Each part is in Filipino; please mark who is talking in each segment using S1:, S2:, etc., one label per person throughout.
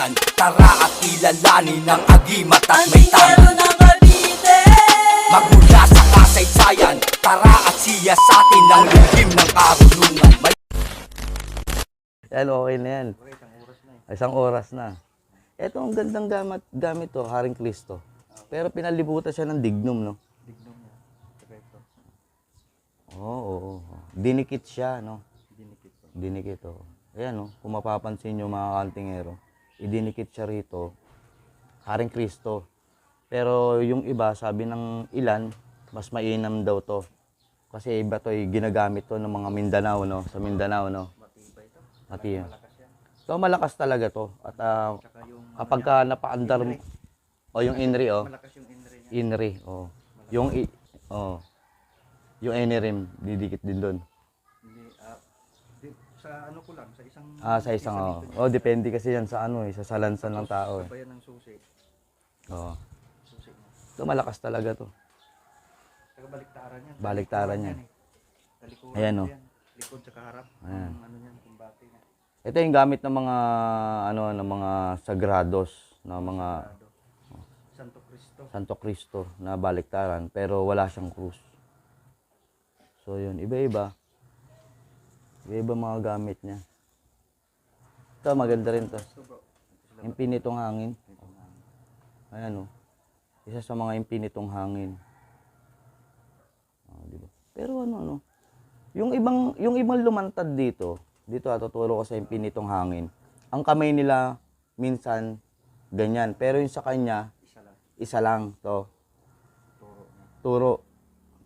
S1: saysay-sayan Tara at kilalanin ang agimat at may tangan
S2: ng Cavite
S1: Magmula sa kasaysayan Tara at siya sa atin ang lihim ng karunungan May
S3: Yan, okay na yan. Isang oras na. Ito ang gandang gamit, gamit to, Haring Kristo. Pero pinalibutan siya ng dignum, no? Dignum niya. Oo, oo, oo. Dinikit siya, no? Dinikit. Dinikit, oo. Ayan, no? Kung mapapansin nyo mga kantingero, idinikit siya rito, Haring Kristo. Pero yung iba, sabi ng ilan, mas mainam daw to. Kasi iba to, ginagamit to ng mga Mindanao, no? Sa Mindanao, no? Matibay to. So, malakas talaga to. At ah, kapag ka napaandar mo, o yung inri, oh. Malakas yung inri niya. Inri, oh. Yung, i, oh. Yung enirim, didikit din doon.
S4: Sa ano ko lang, sa isang
S3: Ah, sa isang, oh. Oh, depende kasi yan sa ano, eh, sa salansan ng tao, eh.
S4: bayan ng susi.
S3: Oh.
S4: Susi mo.
S3: So, malakas talaga to.
S4: Saka baliktaran yan.
S3: Baliktaran yan.
S4: Talikuran
S3: Ayan,
S4: ko
S3: oh.
S4: yan. Likod sa kaharap.
S3: Ayan.
S4: Ang ano yan, kumbate niya.
S3: Ito yung gamit ng mga, ano, ng mga sagrados, ng mga.
S4: Santo Cristo.
S3: Santo Cristo na baliktaran, pero wala siyang krus. So, yun. Iba-iba. Iba-iba mga gamit niya. Ito, maganda rin to. Impinitong hangin. Ayan o. Isa sa mga impinitong hangin. Oh, di ba? Pero ano, ano? Yung ibang, yung ibang lumantad dito, dito ah, tuturo ko sa impinitong hangin. Ang kamay nila, minsan, ganyan. Pero yung sa kanya,
S4: Isa lang.
S3: to.
S4: Turo.
S3: Turo.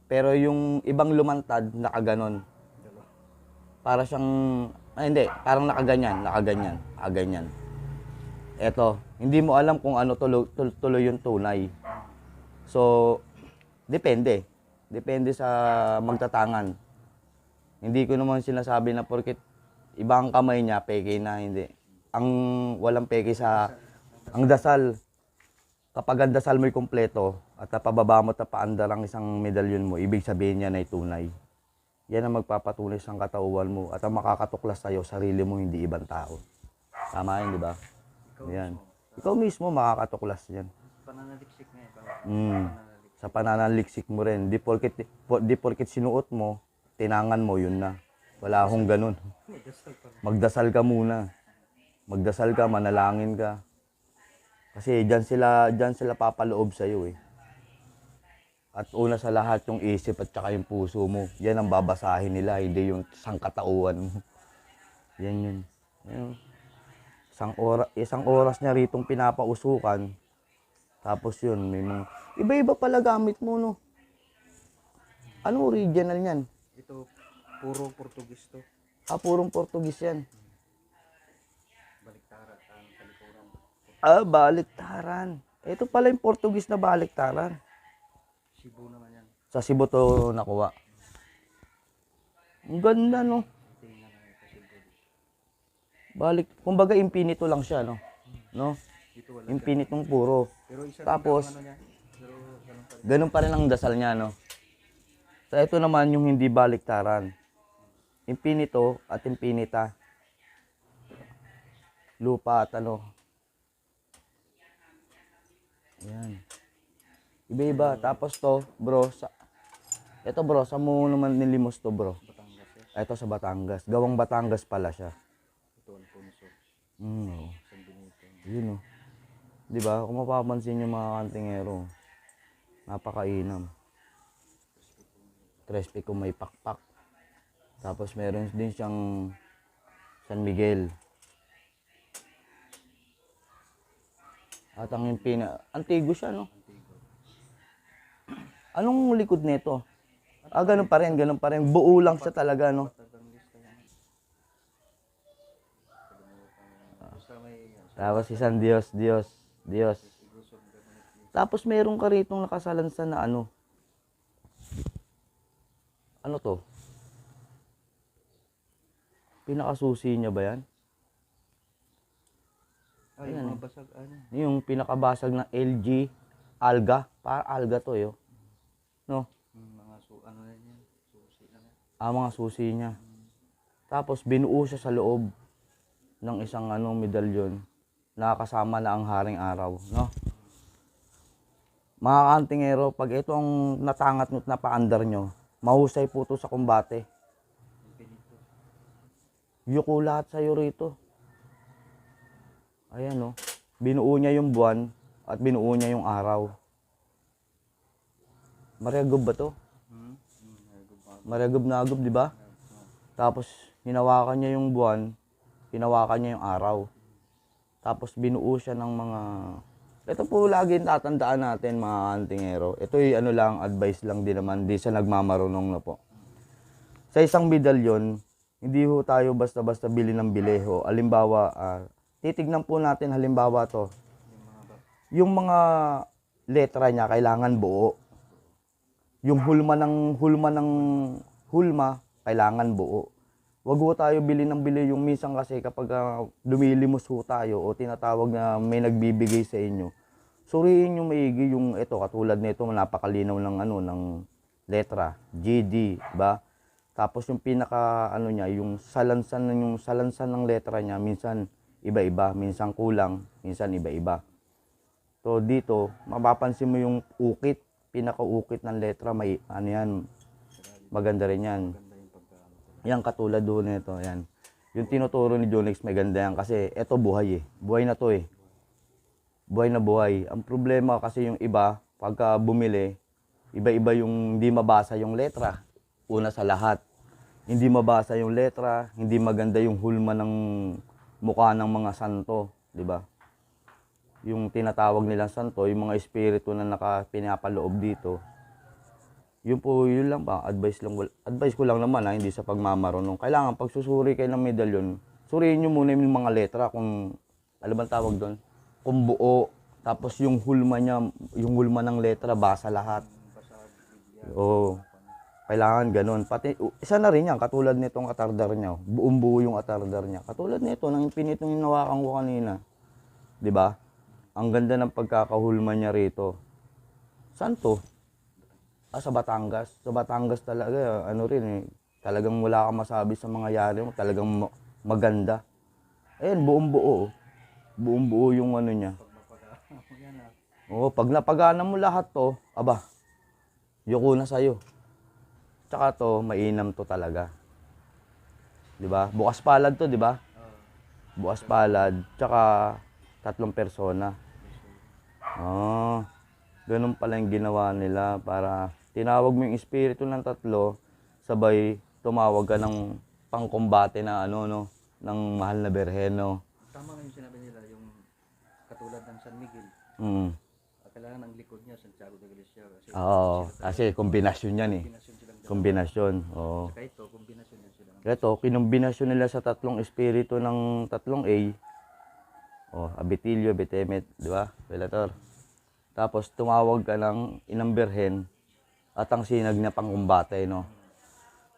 S3: Pero yung ibang lumantad, nakaganon. Para siyang, ay hindi, parang nakaganyan, nakaganyan, nakaganyan. Eto, hindi mo alam kung ano tuloy, tul- tuloy yung tunay. So, depende. Depende sa magtatangan. Hindi ko naman sinasabi na porkit ibang kamay niya, peke na, hindi. Ang walang peke sa, ang dasal, kapag ang dasal mo'y kumpleto at napababa mo at paandar ang isang medalyon mo, ibig sabihin niya na ay tunay. Yan ang magpapatunay sa katauhan mo at ang makakatuklas sa'yo, sarili mo, hindi ibang tao. Tama yun, di ba? Yan. Ikaw mismo makakatuklas yan.
S4: Pananaliksik niya. Ikaw.
S3: Mm. Sa pananaliksik mo rin. Di porkit, po- di porkit sinuot mo, tinangan mo, yun na. Wala akong ganun. Magdasal ka muna. Magdasal ka, manalangin ka. Kasi diyan sila, diyan sila papaloob sa iyo eh. At una sa lahat yung isip at saka yung puso mo. Yan ang babasahin nila, hindi yung sangkatauhan mo. Yan yun. Yan. Isang, ora, isang oras niya ritong pinapausukan. Tapos yun, may mga... Iba-iba pala gamit mo, no? Ano original niyan?
S4: Ito, puro Portugis to.
S3: Ah, purong Portugis yan.
S4: Baliktaran. Ang.
S3: Ah, baliktaran. Ito pala yung Portugis na baliktaran.
S4: Cebu naman yan.
S3: Sa Cebu to nakuha. Ang ganda, no? Balik, kumbaga impinito lang siya, no? No? Impinitong puro. Tapos,
S4: ano ganun pa rin.
S3: ang dasal niya, no? Sa ito naman yung hindi baliktaran. Impinito at impinita. Lupa at ano. Ayan. Iba-iba. Tapos to, bro, sa... Ito bro, sa mo naman nilimos to bro?
S4: Batangas yan.
S3: Ito sa Batangas. Gawang Batangas pala siya.
S4: Ito Alfonso.
S3: Mm. Yun oh. Di ba? Kung mapapansin yung mga kantingero, napakainam. Crispy kung may pakpak. Tapos meron din siyang San Miguel. At ang pina... Antigo siya, no? Anong likod nito? Ah, ganun pa rin, ganun pa rin. Buo lang siya talaga, no? Tapos isang Diyos, Diyos, Diyos. Tapos meron ka rito nakasalansan na ano. Ano to? Pinakasusi niya ba yan?
S4: Ay, yung mga basag ano.
S3: Yung pinakabasag na LG alga. Para alga to yo. No?
S4: Mga su ano na yan. Susi na yan.
S3: Ah, mga susi niya. Tapos binuo siya sa loob ng isang anong medalyon. nakakasama na ang haring araw, no? Mga kantingero, pag ito ang natangat nyo at napaandar nyo, mahusay po to sa kumbate. Yuko lahat sa'yo rito. Ayan, no? Binuo niya yung buwan at binuo niya yung araw. Mariagob ba to?
S4: Hmm?
S3: Mariagob na agob, di ba? Tapos, hinawakan niya yung buwan, hinawakan niya yung araw. Tapos, binuo siya ng mga... Ito po lagi tatandaan natin, mga antingero. Ito yung ano lang, advice lang din naman, di sa nagmamarunong na po. Sa isang medalyon, hindi ho tayo basta-basta bili ng bili ho. Halimbawa, ah, titignan po natin halimbawa to. Yung mga letra niya kailangan buo. Yung hulma ng hulma ng hulma kailangan buo. Wag ho tayo bili ng bili yung minsan kasi kapag ah, lumilimos ho tayo o tinatawag na may nagbibigay sa inyo. Suriin nyo maigi yung ito katulad nito napakalinaw ng ano ng letra GD, ba? Tapos yung pinaka ano niya, yung salansan ng yung salansan ng letra niya minsan iba-iba, minsan kulang, minsan iba-iba. So dito, mapapansin mo yung ukit, pinaka-ukit ng letra, may ano yan, maganda rin yan. Yan katulad doon nito, yan. Yung tinuturo ni Jonix may ganda yan kasi eto buhay eh. Buhay na to eh. Buhay na buhay. Ang problema kasi yung iba, pagka bumili, iba-iba yung hindi mabasa yung letra. Una sa lahat, hindi mabasa yung letra, hindi maganda yung hulma ng mukha ng mga santo, di ba? Yung tinatawag nilang santo, yung mga espiritu na naka pinapaloob dito. Yun po, yun lang ba? Advice lang, advice ko lang naman ha, hindi sa pagmamarunong. Kailangan pag susuri kayo ng medalyon, suriin nyo muna yung mga letra kung, ano bang tawag doon? Kung buo, tapos yung hulma niya, yung hulma ng letra, basa lahat. Oo. Kailangan ganun. Pati, isa na rin yan, katulad nitong atardar niya. Buong buo yung atardar niya. Katulad nito, ng pinitong hinawakan ko kanina. Ba? Ang ganda ng pagkakahulma niya rito. Saan to? Ah, sa Batangas. Sa Batangas talaga, ano rin eh. Talagang wala kang masabi sa mga yari mo. Talagang ma- maganda. Ayan, buong buo. oh. Buong buo yung ano niya. Oo, pag napagana mo lahat to, aba, yuko na sa'yo. Tsaka to, mainam to talaga. 'Di ba? Bukas palad to, 'di ba? Bukas palad, tsaka tatlong persona. Oh, ganun pala yung ginawa nila para tinawag mo yung espiritu ng tatlo, sabay tumawag ka ng pangkombate na ano no, ng mahal na berheno.
S4: Tama nga yung sinabi nila, yung katulad ng San Miguel.
S3: Mm.
S4: ah, Kailangan ang likod niya, Santiago de Galicia. Kasi
S3: Oo, kasi kombinasyon yan eh.
S4: kombinasyon silang dalawa.
S3: Kombinasyon. Oo.
S4: Saka ito, kombinasyon yan sila.
S3: Ito, kinumbinasyon nila sa tatlong espiritu ng tatlong A. Oh, Abitilio, Betemet, di ba? Velator. Tapos tumawag ka ng inang birhen at ang sinag niya pangkumbate, no?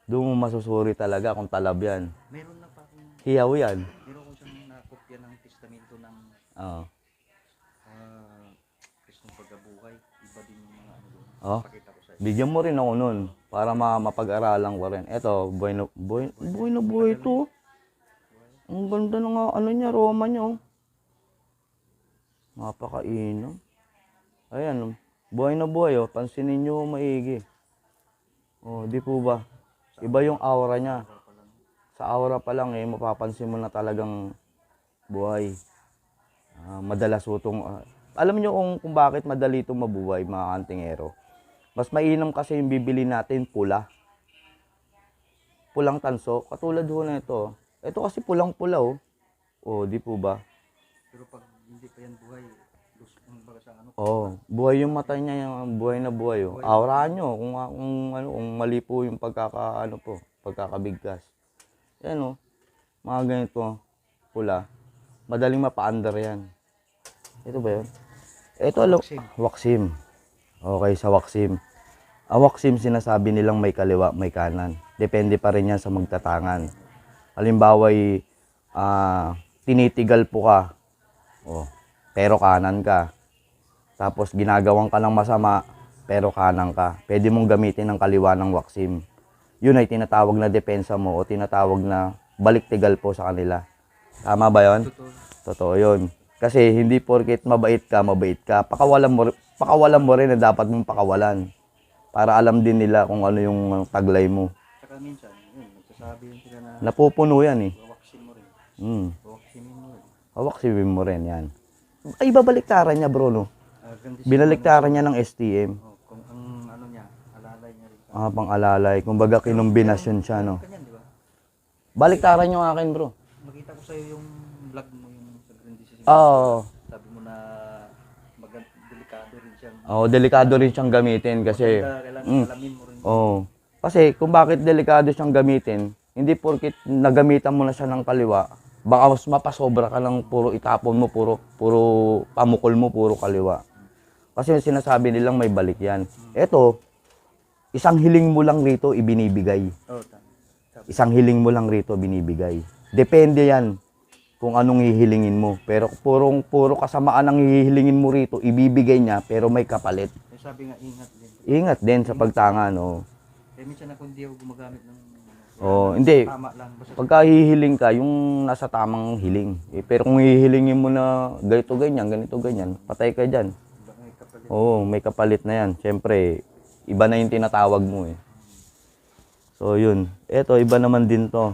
S3: Doon mo masusuri talaga kung talab yan.
S4: Meron na pa akong,
S3: Hiyaw yan.
S4: meron ko siyang nakopya ng testamento ng
S3: Oo.
S4: ah, Kristong pagkabuhay. Iba din yung mga ano doon.
S3: Oh.
S4: Pakita ko sa iyo.
S3: Bigyan mo rin ako nun para ma mapag-aralan ko rin. Ito, buhay na buhay, buhay na buhay to. Ang ganda ng nga, ano niya, Roma niya. Oh. Napakainam. Ayan, oh. buhay na buhay. Oh. Pansinin niyo maigi. Oh, di po ba? Iba yung aura niya. Sa aura pa lang eh, mapapansin mo na talagang buhay. Ah, madalas utong... ah, alam niyo kung, kung bakit madali itong mabuhay, mga kantingero. Mas mainam kasi yung bibili natin pula. Pulang tanso. Katulad ho na ito. Ito kasi pulang-pula oh. Oh, di po ba?
S4: Pero pag hindi pa yan buhay, lus, ang baga sa ano,
S3: Oh, buhay yung mata niya, yung buhay na buhay oh. Auraan nyo kung, kung ano, kung mali po yung pagkaka ano po, pagkakabigkas. Yan oh. Mga ganito pula. Madaling mapaandar yan. Ito ba yun? Ito alam.
S4: Waksim.
S3: Waksim. Okay, sa waksim. Ang waksim sinasabi nilang may kaliwa, may kanan. Depende pa rin yan sa magtatangan. Halimbawa, ah, tinitigal po ka. Oh, pero kanan ka. Tapos ginagawan ka ng masama, pero kanan ka. Pwede mong gamitin ang kaliwa ng waksim. Yun ay tinatawag na depensa mo o tinatawag na baliktigal po sa kanila. Tama ba yon?
S4: totoo.
S3: Totoo yun. Kasi hindi porket mabait ka, mabait ka. Pakawalan mo, pakawalan mo rin na dapat mong pakawalan. Para alam din nila kung ano yung taglay mo.
S4: Saka minsan, yun, nagsasabi yun sila na
S3: Napupuno yan eh.
S4: wawaksin mo rin.
S3: Mm.
S4: Wawaksinin mo rin.
S3: Hawaksibin mo rin yan. Ay, babaliktaran niya bro, no?
S4: Ah.
S3: Binaliktaran niya ng STM.
S4: Oh, kung ang ano niya, alalay niya rin.
S3: Ah, pang alalay. Kumbaga, kinumbinasyon siya, no?
S4: Ganyan, di ba?
S3: Baliktaran yung akin, bro.
S4: Makita ko sa'yo yung vlog mo yung sa Grand Decision.
S3: Oo.
S4: Sabi mo na magand delikado rin siyang
S3: Oo, delikado rin siyang gamitin kasi...
S4: Kailangan
S3: Mm.
S4: alamin mo rin.
S3: Oo. Kasi kung bakit delikado siyang gamitin, hindi porkit nagamitan mo na siya ng kaliwa, baka mas mapasobra ka ng puro itapon mo, puro, puro pamukol mo, puro kaliwa. Kasi yung sinasabi nilang may balik yan. Eto, isang hiling mo lang rito ibinibigay.
S4: Oh,
S3: Isang hiling mo lang rito binibigay. Depende yan kung anong hihilingin mo. Pero purong puro kasamaan ang hihilingin mo rito, ibibigay niya pero may kapalit.
S4: eh, sabi nga ingat din.
S3: Ingat din sa pagtanga, no.
S4: Eh minsan ako hindi ako gumagamit ng
S3: Oh, hindi.
S4: tama lang.
S3: Pagka hihiling ka, yung nasa tamang hiling. Eh, pero kung hihilingin mo na ganito ganyan, ganito ganyan, patay ka
S4: kapalit.
S3: Oo, may kapalit na yan. Siyempre, iba na yung tinatawag mo eh. So, yun. Eto, iba naman din to.